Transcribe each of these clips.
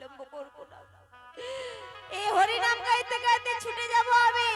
বিলম্ব করব না। এই হরিনাম গাইতে গাইতে ছুটে যাব আমি।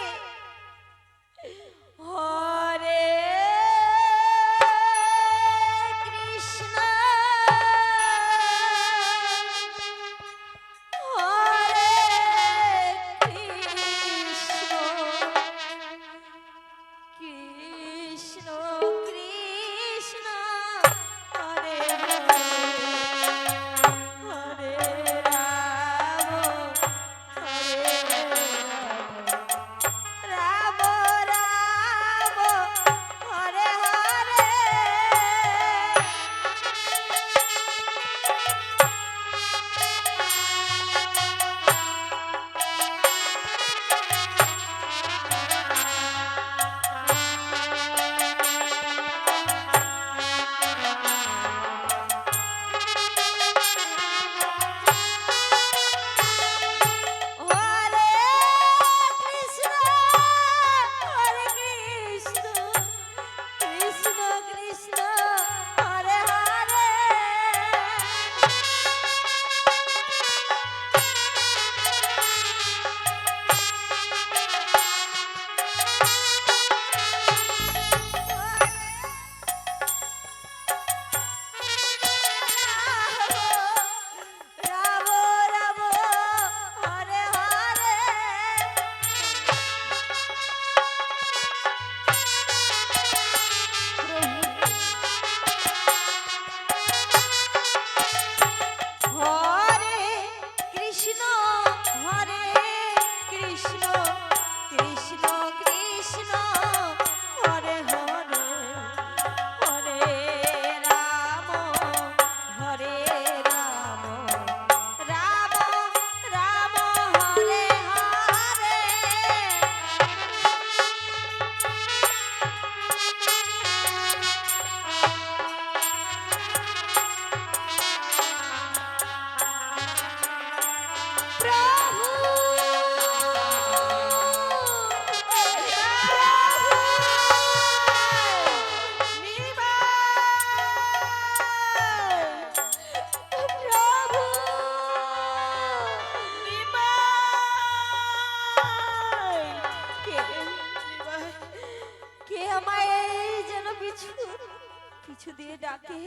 দিয়ে ডাকে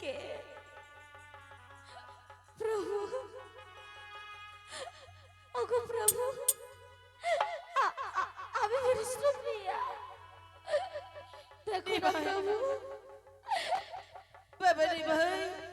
কে? প্রভু। ওগো প্রভু আমি পরিশ্রম প্রিয়া দেখো প্রভু। বাবা রে ভাই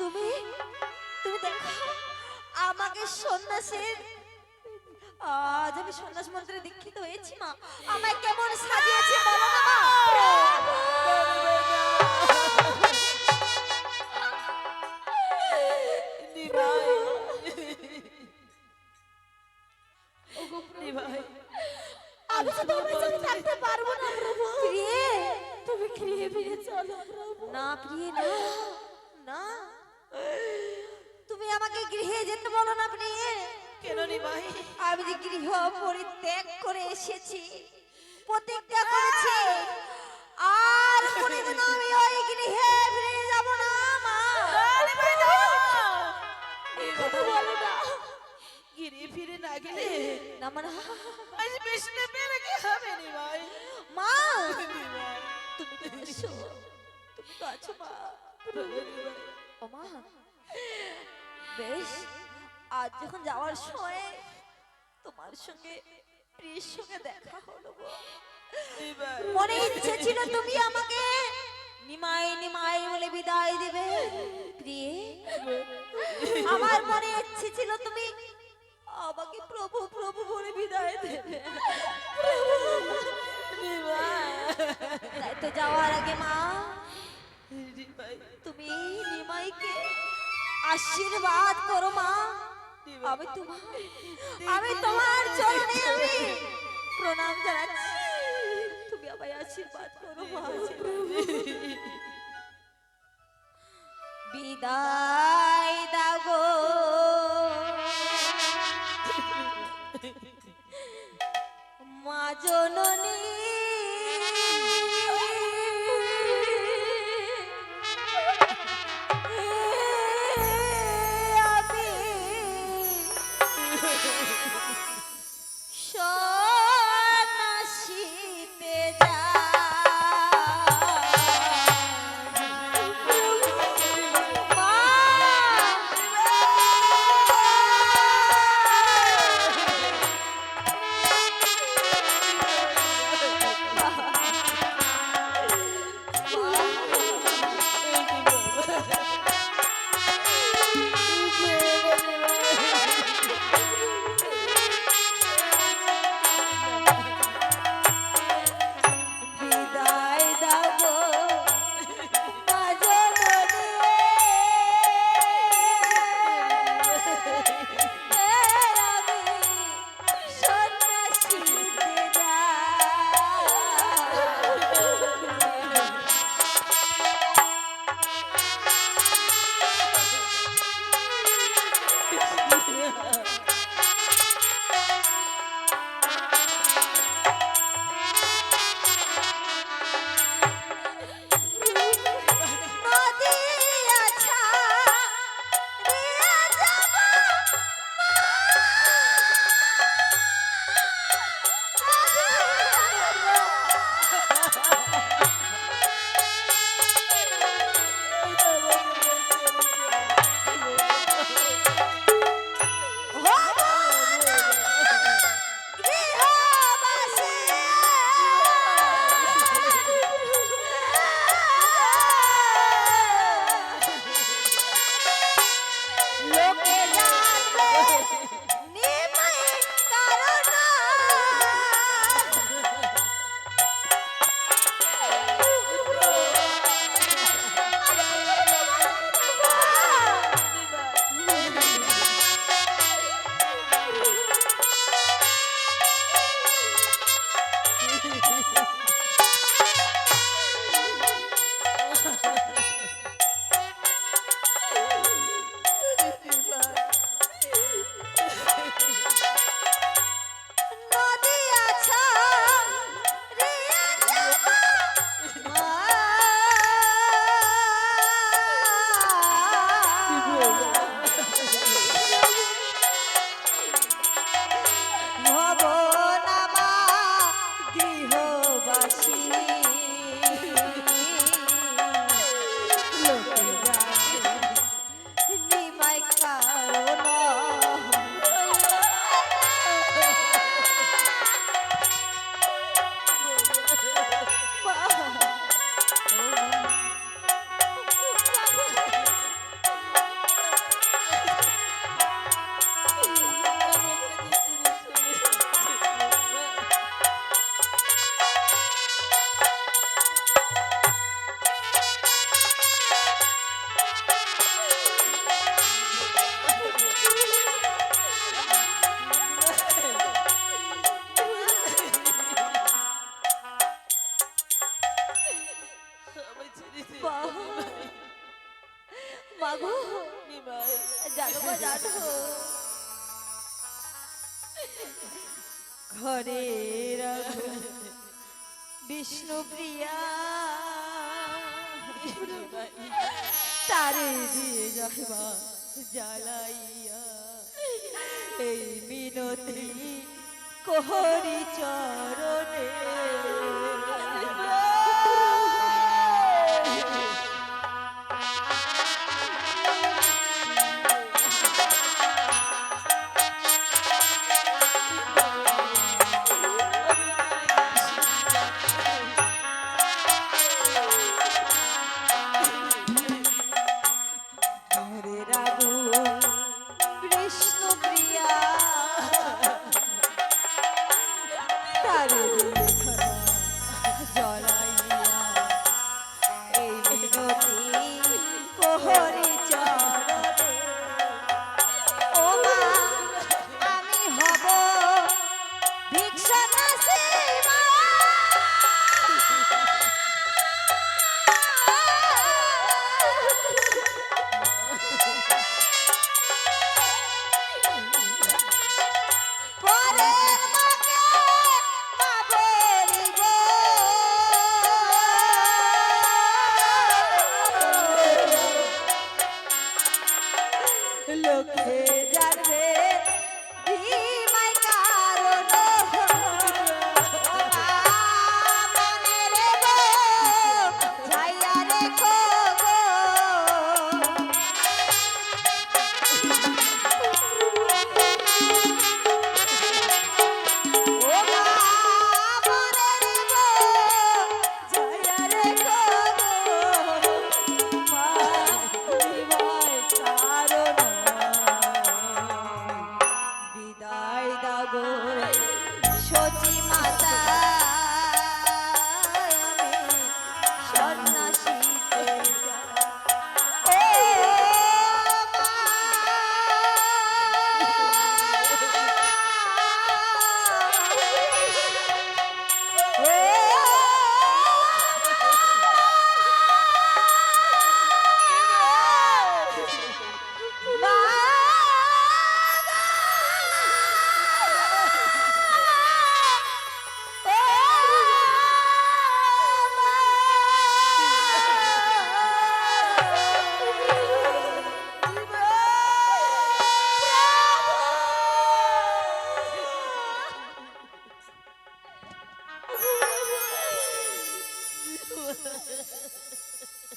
তুমি তুমি দেখো, আমাকে সন্ন্যাসের আজ আমি সন্ন্যাস মন্ত্রে দীক্ষিত হয়েছি মা। আমায় কেমন সাজিয়েছে বলো না মা। যেতে বলো না প্রিয়ে কেন রে ভাই? আমি যে গৃহ পরিত্যাগ করে এসেছি প্রতিজ্ঞা করেছি আর কোনোদিন আমি ওই গৃহে ফিরে যাব না মা। এই কথা বলো না। গিরে ফিরে না গেলে না মানে আজ না কি হবে রে ভাই? মা তুমি তো তুমি তো আছো মা। ও মা। বেশ আজ যখন যাওয়ার সময় তোমার সঙ্গে প্রিয়ের সঙ্গে দেখা হলো মনে ইচ্ছে ছিল তুমি আমাকে নিমাই নিমাই বলে বিদায় দিবে। প্রিয়ে আমার মনে ইচ্ছে ছিল তুমি আমাকে প্রভু প্রভু বলে বিদায় দেবে। তো যাওয়ার আগে মা তুমি নিমাইকে আশীর্বাদ করো মা। আমি তোমার আমি তোমার চরণে আমি প্রণাম জানাচ্ছি। তুমি আশীর্বাদ করো মা। বিদায় দাগো মা জননী। মা জ্বালাইয়া। এই মিনতি কোহরি চরণে।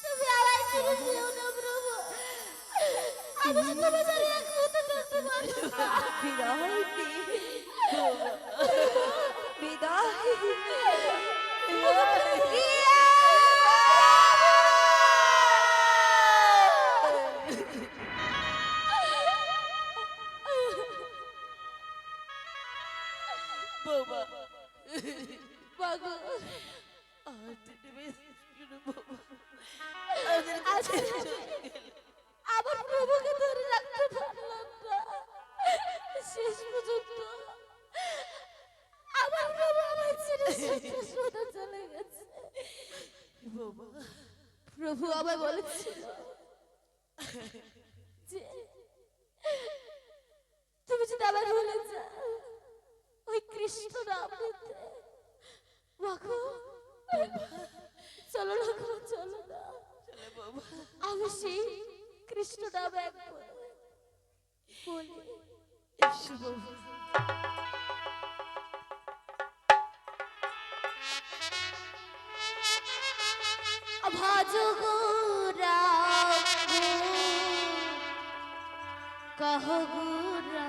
তুমি আমায় ছেড়ে যেও না প্রভু আমি তোমার ছাড়া এক মুহূর্ত থাকতে বিদায় বিদায় 맞. খুশি কৃষ্ণ এক বলি গুরা ভজগুরা কহগুরা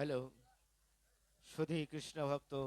हेलो सुधी कृष्ण भक्तों